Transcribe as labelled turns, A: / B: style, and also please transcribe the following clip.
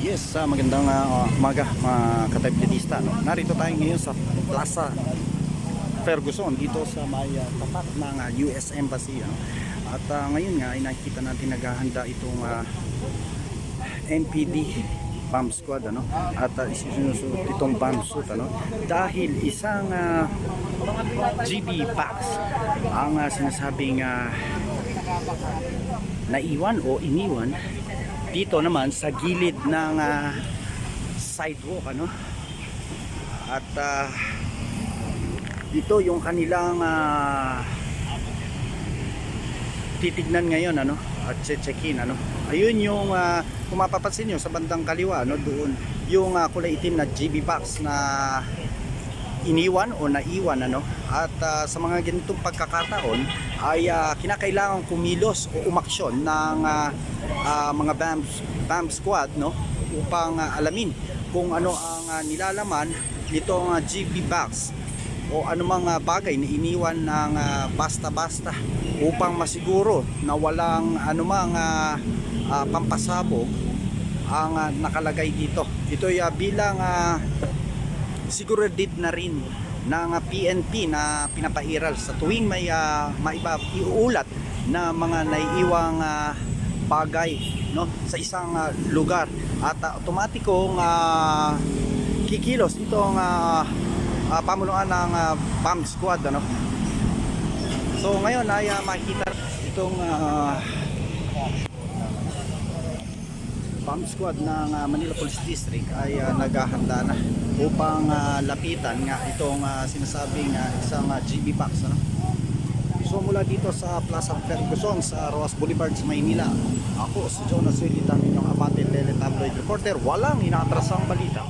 A: Yes, sa magandang uh, umaga mga kataypidista. No? Narito tayo ngayon sa Plaza Ferguson dito sa may uh, tapat ng uh, US Embassy. Ano? At uh, ngayon nga ay nakikita natin naghahanda itong uh, MPD bomb squad ano at uh, isinusuot itong bomb suit ano dahil isang uh, GB packs ang uh, sinasabing uh, naiwan o iniwan dito naman sa gilid ng ah, sidewalk ano? At ah, dito yung kanilang ah, titignan ngayon ano? At che-check-in ano? Ayun yung ah, kung mapapansin nyo sa bandang kaliwa ano? Doon yung ah, kulay itim na GB box na iniwan o naiwan ano at ah, sa mga ganitong pagkakataon ay ah, kinakailangan kumilos o umaksyon ng ah, ah, mga BAM, BAM squad no upang ah, alamin kung ano ang ah, nilalaman nitong ah, GB box o anumang ah, bagay na iniwan ng ah, basta-basta upang masiguro na walang anumang ah, ah, pampasabog ang ah, nakalagay dito. Ito ay ah, bilang ah, siguradid na rin ng PNP na pinapairal sa tuwing may uh, maiba iuulat na mga naiiwang ah, bagay no sa isang ah, lugar. At uh, otomatikong ah, kikilos itong ah, ah, pamunuan ng uh, bomb squad ano. So ngayon ay ah, makikita itong ah, bomb squad ng ah, Manila Police District ay ah, naghahanda na upang ah, lapitan nga itong ah, sinasabing ah, isang ah, GB box ano? So mula dito sa Plaza Ferguson sa Roas Boulevard sa Maynila ako si Jonas Willitan inyong Abante Tele Tabloid Reporter walang inaatrasang balita